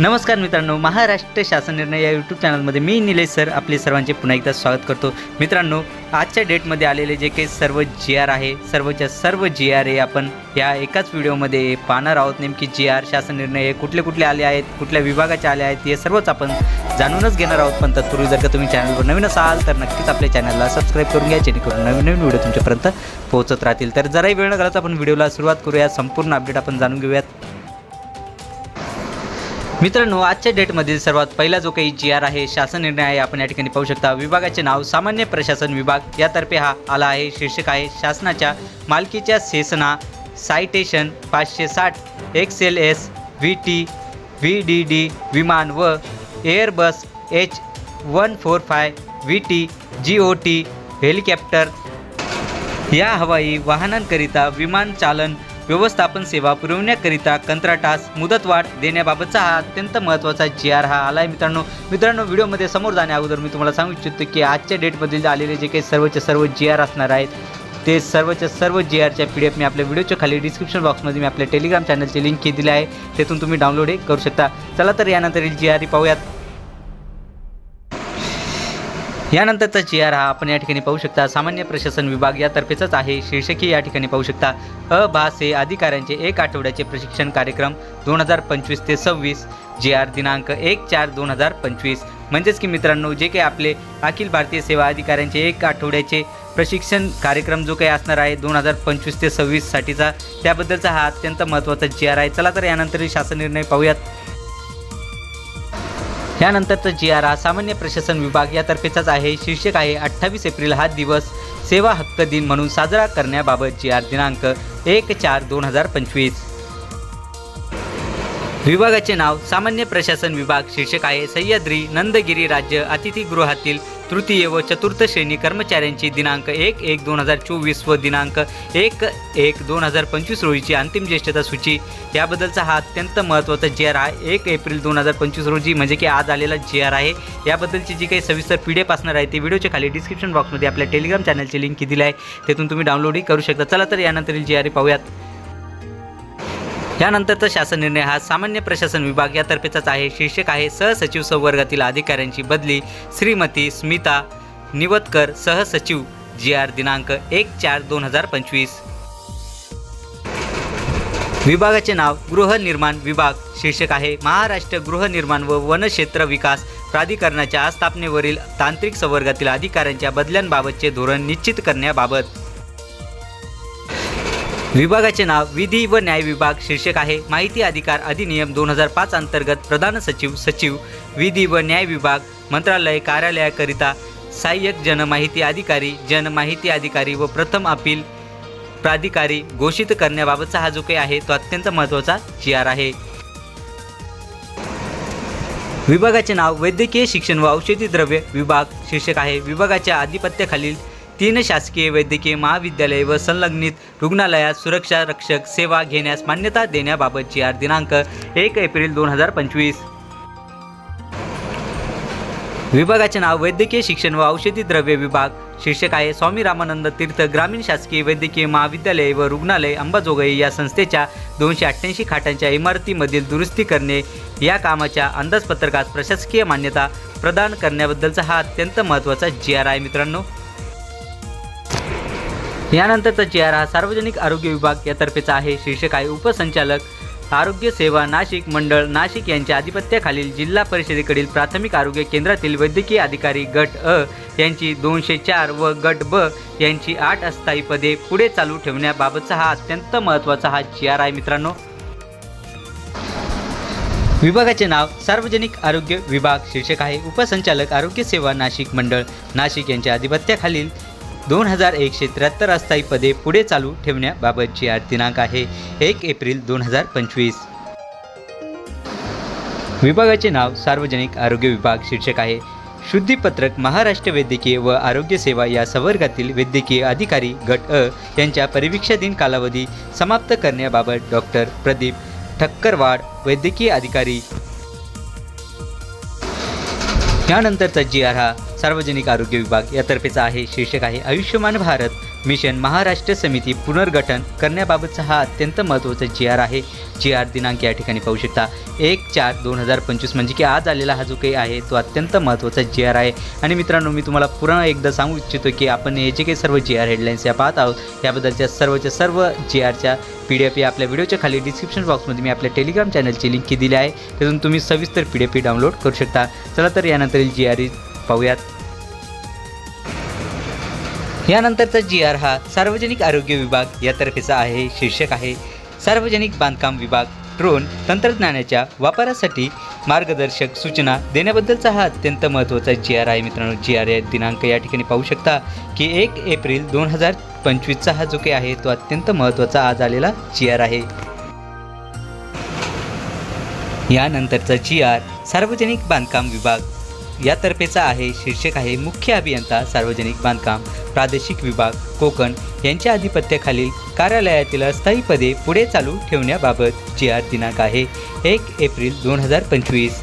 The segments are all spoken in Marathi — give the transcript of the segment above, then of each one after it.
नमस्कार मित्रांनो महाराष्ट्र शासन निर्णय या यूट्यूब चॅनलमध्ये मी निलेश सर आपले सर्वांचे पुन्हा एकदा स्वागत करतो. मित्रांनो आजच्या डेटमध्ये आलेले जे काही सर्व जी आर आहे सर्वच्या सर्व जी आर हे आपण या एकाच व्हिडिओमध्ये पाहणार आहोत. नेमकी जी आर शासन निर्णय हे कुठले कुठले आले आहेत कुठल्या विभागाचे आले आहेत हे सर्वच आपण जाणूनच घेणार आहोत. पण तत्पूर्वी जर का तुम्ही चॅनलवर नवीन असाल तर नक्कीच आपल्या चॅनलला सबस्क्राईब करून घ्या जेणेकरून नवीन नवीन व्हिडिओ तुमच्यापर्यंत पोहोचत राहतील. तर जराही वेळ न घालत आपण व्हिडिओला सुरुवात करूया. संपूर्ण अपडेट आपण जाणून घेऊयात. मित्रांनो आजच्या डेटमधील सर्वात पहिला जो काही जी आर आहे शासन निर्णय आहे आपण या ठिकाणी पाहू शकता. विभागाचे नाव सामान्य प्रशासन विभाग यातर्फे हा आला आहे. शीर्षक आहे शासनाच्या मालकीच्या सेसना सायटेशन पाचशे साठ X L S V T V D D विमान व Airbus H one four five V T G O T helicopter या हवाई वाहनांकरिता विमान चालन व्यवस्थापन सेवा पुरवण्याकरिता कंत्राटास मुदतवाढ देण्याबाबतचा हा अत्यंत महत्त्वाचा जी आर हा आला आहे मित्रांनो मित्रांनो व्हिडिओमध्ये समोर जाण्या अगोदर मी तुम्हाला सांगू इच्छितो की आजच्या डेटमधील आलेले जे काही सर्वचे सर्व जी आर असणार आहेत ते सर्वच्या सर्व जी आरच्या पी डी एफ मी आपल्या व्हिडिओच्या खाली डिस्क्रिप्शन बॉक्समध्ये मी आपल्या टेलिग्राम चॅनलची लिंक दिली आहे तेथून तुम्ही डाउनलोड करू शकता. चला तर यानंतरील जी आर पाहूयात. यानंतरचा जी आर हा आपण या ठिकाणी पाहू शकता. सामान्य प्रशासन विभाग यातर्फेचाच आहे. शीर्षकी या ठिकाणी पाहू शकता. अ भा से अधिकाऱ्यांचे एक आठवड्याचे प्रशिक्षण कार्यक्रम दोन हजार पंचवीस ते सव्वीस. जी आर दिनांक एक चार दोन हजार पंचवीस. म्हणजेच की मित्रांनो जे काही आपले अखिल भारतीय सेवा अधिकाऱ्यांचे एक आठवड्याचे प्रशिक्षण कार्यक्रम जो काही असणार आहे दोन हजार पंचवीस ते सव्वीससाठीचा त्याबद्दलचा हा अत्यंत महत्त्वाचा जी आर आहे. चला तर यानंतर शासन निर्णय पाहूयात. यानंतरचं जी आर हा सामान्य प्रशासन विभाग यातर्फेचाच आहे. शीर्षक आहे अठ्ठावीस एप्रिल हा दिवस सेवा हक्क दिन म्हणून साजरा करण्याबाबत जी आर दिनांक एक चार दोन हजार पंचवीस. विभागाचे नाव सामान्य प्रशासन विभाग शीर्षक आहे सह्याद्री नंदगिरी राज्य अतिथीगृहातील तृतीय व चतुर्थ श्रेणी कर्मचाऱ्यांची दिनांक एक एक दोन हजार चोवीस व दिनांक एक एक दोन हजार पंचवीस रोजीची अंतिम ज्येष्ठता सूची. याबद्दलचा हा अत्यंत महत्त्वाचा जी आर आहे एक एप्रिल दोन हजार पंचवीस रोजी म्हणजे की आज आलेला जी आर आहे. याबद्दलची जी काही सविस्तर पी डी एफ असणार आहे ते व्हिडिओच्या खाली डिस्क्रिप्शन बॉक्समध्ये आपल्या टेलिग्राम चॅनलची लिंक दिली आहे. तेथून तुम्ही डाउनलोडही करू शकता. चला तर यानंतरील जी आर पाहूयात. यानंतरचा शासन निर्णय हा सामान्य प्रशासन विभाग यातर्फेचाच आहे. शीर्षक आहे सहसचिव संवर्गातील अधिकाऱ्यांची बदली श्रीमती स्मिता निवतकर सहसचिव जी आर दिनांक एक चार दोन हजार पंचवीस. विभागाचे नाव गृहनिर्माण विभाग शीर्षक आहे महाराष्ट्र गृहनिर्माण व वनक्षेत्र विकास प्राधिकरणाच्या आस्थापनेवरील तांत्रिक संवर्गातील अधिकाऱ्यांच्या बदल्यांबाबतचे धोरण निश्चित करण्याबाबत. विभागाचे नाव विधी व न्याय विभाग शीर्षक आहे. माहिती अधिकार अधिनियम दोन हजार पाच अंतर्गत प्रधान सचिव सचिव विधी व न्याय विभाग मंत्रालय कार्यालयाकरिता सहाय्यक जनमाहिती अधिकारी जनमाहिती अधिकारी व प्रथम अपील प्राधिकारी घोषित करण्याबाबतचा हा जो काही आहे तो अत्यंत महत्त्वाचा जी आर आहे. विभागाचे नाव वैद्यकीय शिक्षण व औषधी द्रव्य विभाग शीर्षक आहे. विभागाच्या आधिपत्याखालील तीन शासकीय वैद्यकीय महाविद्यालय व संलग्नित रुग्णालयात सुरक्षा रक्षक सेवा घेण्यास मान्यता देण्याबाबत जी आर दिनांक एक एप्रिल दोन हजार पंचवीस. विभागाचे नाव वैद्यकीय शिक्षण व औषधी द्रव्य विभाग. शीर्षक आहे स्वामी रामानंद तीर्थ ग्रामीण शासकीय वैद्यकीय महाविद्यालय व रुग्णालय अंबाजोगाई या संस्थेच्या दोनशे अठ्ठ्याऐंशी खाटांच्या इमारतीमधील दुरुस्ती करणे. या कामाच्या अंदाजपत्रकास प्रशासकीय मान्यता प्रदान करण्याबद्दलचा हा अत्यंत महत्त्वाचा जी आर आहे मित्रांनो. यानंतरचा चेहरा हा सार्वजनिक आरोग्य विभाग यातर्फेचा आहे. शीर्षक आहे उपसंचालक आरोग्य सेवा नाशिक मंडळ नाशिक यांच्या आधिपत्याखालील जिल्हा परिषदेकडील प्राथमिक आरोग्य केंद्रातील वैद्यकीय अधिकारी गट अ यांची दोनशे चार व गट ब यांची आठ अस्थायी पदे पुढे चालू ठेवण्याबाबतचा हा अत्यंत महत्त्वाचा हा चेअर आर आहे मित्रांनो. विभागाचे नाव सार्वजनिक आरोग्य विभाग शीर्षक आहे उपसंचालक आरोग्य सेवा नाशिक मंडळ नाशिक यांच्या आधिपत्याखालील दोन हजार एकशे त्र्याहत्तर अस्थायी पदे पुढे चालू ठेवण्याबाबतची आज दिनांक आहे. एक एप्रिल दोन हजार पंचवीस. विभागाचे नाव सार्वजनिक आरोग्य विभाग शीर्षक आहे. शुद्धीपत्रक महाराष्ट्र वैद्यकीय व आरोग्य सेवा या संवर्गातील वैद्यकीय अधिकारी गट अ यांच्या परिवीक्षाधीन कालावधी समाप्त करण्याबाबत डॉक्टर प्रदीप ठक्करवाड वैद्यकीय अधिकारी यानंतरचा जी आर हा सार्वजनिक आरोग्य विभाग यातर्फेचा आहे. शीर्षक आहे आयुष्यमान भारत. मिशन महाराष्ट्र समिती पुनर्गठन करण्याबाबतचा हा अत्यंत महत्त्वाचा जी आर आहे. जी आर दिनांक या ठिकाणी पाहू शकता. एक चार दोन हजार पंचवीस म्हणजे की आज आलेला हा जो काही आहे तो अत्यंत महत्त्वाचा जी आर आहे. आणि मित्रांनो मी तुम्हाला पुन्हा एकदा सांगू इच्छितो की आपण हे जे काही सर्व जी आर हेडलाईन्स या पाहत आहोत याबद्दलच्या सर्वच्या सर्व जी आरच्या पी डी एफ या आपल्या व्हिडिओच्या खाली डिस्क्रिप्शन बॉक्समध्ये मी आपल्या टेलिग्राम चॅनलची लिंक दिली आहे. त्यातून तुम्ही सविस्तर पी डी एफ डाउनलोड करू शकता. चला तर यानंतर जी आर पाहूयात. यानंतरचा जी आर हा सार्वजनिक आरोग्य विभाग यातर्फेचा आहे शीर्षक आहे. सार्वजनिक बांधकाम विभाग ड्रोन तंत्रज्ञानाच्या वापरासाठी मार्गदर्शक सूचना देण्याबद्दलचा हा अत्यंत महत्त्वाचा जी आर आहे मित्रांनो. जी आर दिनांक या ठिकाणी पाहू शकता की एक एप्रिल दोन हजार पंचवीसचा हा जो काही आहे तो अत्यंत महत्त्वाचा आज आलेला जी आर आहे. यानंतरचा जी आर सार्वजनिक बांधकाम विभाग यातर्फेचा आहे शीर्षक आहे मुख्य अभियंता सार्वजनिक बांधकाम प्रादेशिक विभाग कोकण. यांच्या आधिपत्याखालील कार्यालयातील अस्थायी पदे पुढे चालू ठेवण्याबाबत जी आर दिनांक आहे एक एप्रिल दोन हजार पंचवीस.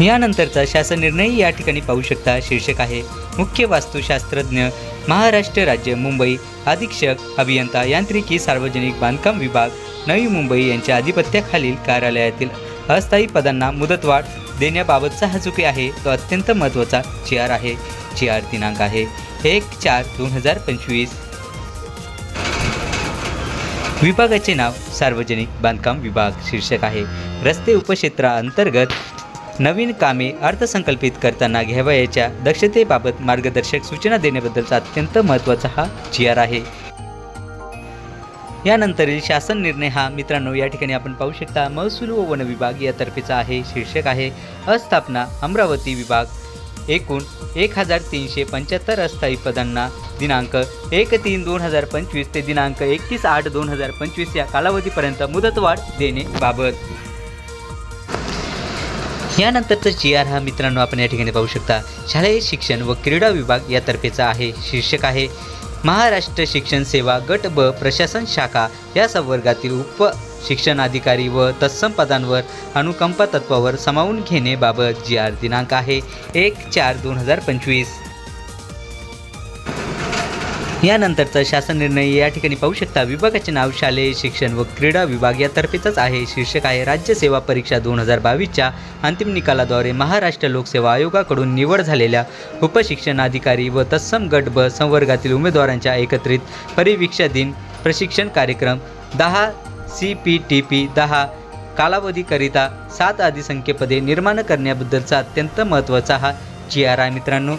यानंतरचा शासन निर्णय या ठिकाणी पाहू शकता शीर्षक आहे मुख्य वास्तुशास्त्रज्ञ महाराष्ट्र राज्य मुंबई. अधीक्षक अभियंता यांत्रिकी सार्वजनिक बांधकाम विभाग नवी मुंबई यांच्या आधिपत्याखालील कार्यालयातील अस्थायी पदांना मुदतवाढ देण्याबाबतचा हा चुकी आहे तो अत्यंत महत्त्वाचा जी आर आहे. जी आर दिनांक आहे. एक चार दोन हजार पंचवीस. विभागाचे नाव सार्वजनिक बांधकाम विभाग शीर्षक आहे. रस्ते उपक्षेत्राअंतर्गत नवीन कामे अर्थसंकल्पित करताना घ्यावयाच्या दक्षतेबाबत मार्गदर्शक सूचना देण्याबद्दलचा अत्यंत महत्त्वाचा हा जी आर आहे. यानंतरील शासन निर्णय हा मित्रांनो या ठिकाणी आपण पाहू शकता. महसूल व वन विभाग यातर्फेचा आहे शीर्षक आहे अस्थापना अमरावती विभाग. एकूण एक हजार तीनशे पंच्याहत्तर अस्थायी पदांना दिनांक एक तीन दोन हजार पंचवीस ते दिनांक एकतीस आठ दोन हजार पंचवीस या कालावधीपर्यंत मुदतवाढ देणेबाबत यानंतरचा जी आर हा मित्रांनो आपण या ठिकाणी पाहू शकता. शालेय शिक्षण व क्रीडा विभाग यातर्फेचा आहे शीर्षक आहे महाराष्ट्र शिक्षण सेवा गट ब प्रशासन शाखा या संवर्गातील उप शिक्षणाधिकारी व तत्सम पदांवर अनुकंपा तत्वावर सामावून घेणेबाबत जी आर दिनांक आहे एक चार दोन हजार पंचवीस. यानंतरचा शासन निर्णय या ठिकाणी पाहू शकता. विभागाचे नाव शालेय शिक्षण व क्रीडा विभाग यातर्फेच आहे. शीर्षक आहे राज्य सेवा परीक्षा दोन हजार बावीसच्या अंतिम निकालाद्वारे महाराष्ट्र लोकसेवा आयोगाकडून निवड झालेल्या उपशिक्षण अधिकारी व तत्सम गट ब संवर्गातील उमेदवारांच्या एकत्रित परिवीक्षा दिन प्रशिक्षण कार्यक्रम दहा सी पी टी पी दहा कालावधीकरिता सात आदी संख्येपदे निर्माण करण्याबद्दलचा अत्यंत महत्त्वाचा हा जी आर आय मित्रांनो.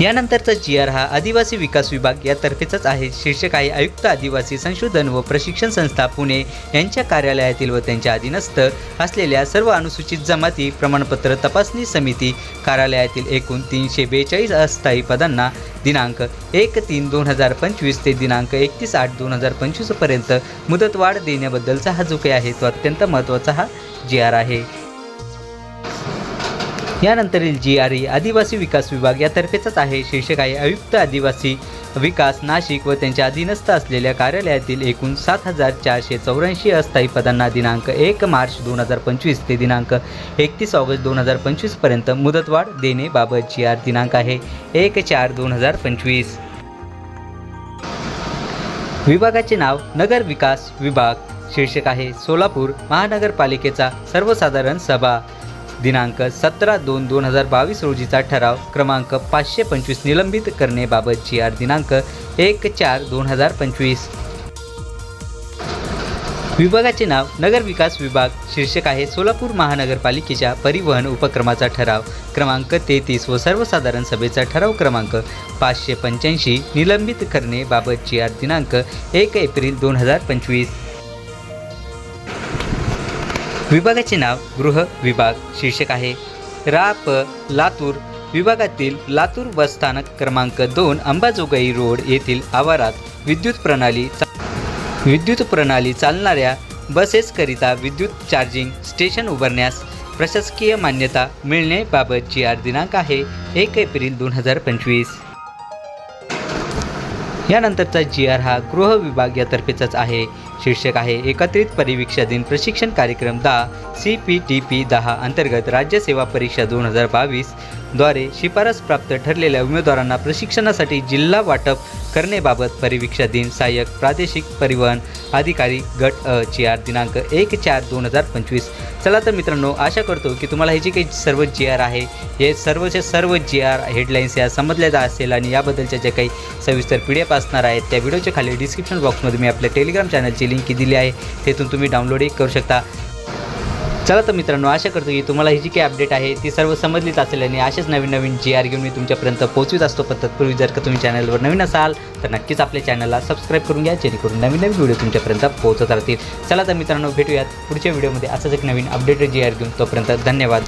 यानंतरचा जी आर हा आदिवासी विकास विभाग यातर्फेचाच आहे. शीर्षक आहे आयुक्त आदिवासी संशोधन व प्रशिक्षण संस्था पुणे यांच्या कार्यालयातील व त्यांच्या अधीनस्थ असलेल्या सर्व अनुसूचित जमाती प्रमाणपत्र तपासणी समिती कार्यालयातील एकूण तीनशे बेचाळीस अस्थायी पदांना दिनांक एक तीन दोन हजार पंचवीस ते दिनांक एकतीस आठ दोन हजार पंचवीसपर्यंत मुदतवाढ देण्याबद्दलचा हा जो काही आहे तो अत्यंत महत्त्वाचा हा जी आर आहे. यानंतरील जी आर ई आदिवासी विकास विभाग यातर्फेचाच आहे. शीर्षक आहे आयुक्त आदिवासी विकास नाशिक व त्यांच्या अधीनस्थ असलेल्या कार्यालयातील एकूण सात हजार चारशे चौऱ्याऐंशी अस्थायी पदांना दिनांक एक मार्च दोन हजार पंचवीस ते दिनांक एकतीस ऑगस्ट दोन हजार पंचवीसपर्यंत मुदतवाढ देणेबाबत जी आर दिनांक आहे एक चार दोन हजार पंचवीस. विभागाचे नाव नगर विकास विभाग. शीर्षक आहे सोलापूर महानगरपालिकेचा सर्वसाधारण सभा. दिनांक सतरा दोन दोन हजार बावीस रोजीचा ठराव क्रमांक पाचशे पंचवीस निलंबित करण्याबाबत जी आर दिनांक एक चार दोन हजार पंचवीस. विभागाचे नाव नगर विकास विभाग शीर्षक आहे सोलापूर महानगरपालिकेच्या परिवहन उपक्रमाचा ठराव क्रमांक तेहतीस व सर्वसाधारण सभेचा ठराव क्रमांक पाचशे पंच्याऐंशी निलंबित करण्याबाबत जी आर दिनांक एक एप्रिल दोन हजार पंचवीस. विभागाचे नाव गृह विभाग शीर्षक आहे. रा प लातूर विभागातील लातूर बस स्थानक क्रमांक दोन अंबाजोगाई रोड येथील आवारात विद्युत प्रणाली विद्युत प्रणाली चालणाऱ्या बसेसकरिता विद्युत चार्जिंग स्टेशन उभारण्यास प्रशासकीय मान्यता मिळण्याबाबत जी आर दिनांक आहे एक एप्रिल दोन हजार पंचवीस. यानंतरचा जी आर हा गृह विभाग यातर्फेचाच आहे. शीर्षक आहे एकत्रित परिवीक्षा दिन प्रशिक्षण कार्यक्रम दहा सी पी टी पी दहा अंतर्गत राज्य सेवा परीक्षा दोन हजार बावीसद्वारे शिफारस प्राप्त ठरलेल्या उमेदवारांना प्रशिक्षणासाठी जिल्हा वाटप करण्याबाबत परिवीक्षा दिन सहाय्यक प्रादेशिक परिवहन अधिकारी गट अ जी आर दिनांक एक चार दोन हजार पंचवीस. चला तर मित्रांनो आशा करतो की तुम्हाला हे जे काही सर्व जी आर आहे हे सर्वचे सर्व जी आर हेडलाईन्स या समजल्या जात असेल आणि याबद्दलच्या ज्या काही सविस्तर पी डी एफ असणार आहेत त्या व्हिडिओच्या खाली डिस्क्रिप्शन बॉक्समध्ये मी आपल्या टेलिग्राम चॅनलची लिंक दिली आहे. तेथून तुम्ही डाउनलोडही करू शकता. चला तर मित्रांनो आशा करतो की तुम्हाला ही जी काही अपडेट आहे ती सर्व समजलीच असेल आणि असेच नवीन नवीन जी आर घेऊन मी तुमच्यापर्यंत पोहोचवीत असतो. पण तत्पूर्वी जर का तुम्ही चॅनलवर नवीन असाल तर नक्कीच आपल्या चॅनलला सबस्क्राईब करून घ्या जेणेकरून नवीन नवीन व्हिडिओ तुमच्यापर्यंत पोहोचत राहतील. चला तर मित्रांनो भेटूयात पुढच्या व्हिडिओमध्ये असंच एक नवीन अपडेटेड जी आर घेऊन. तोपर्यंत धन्यवाद.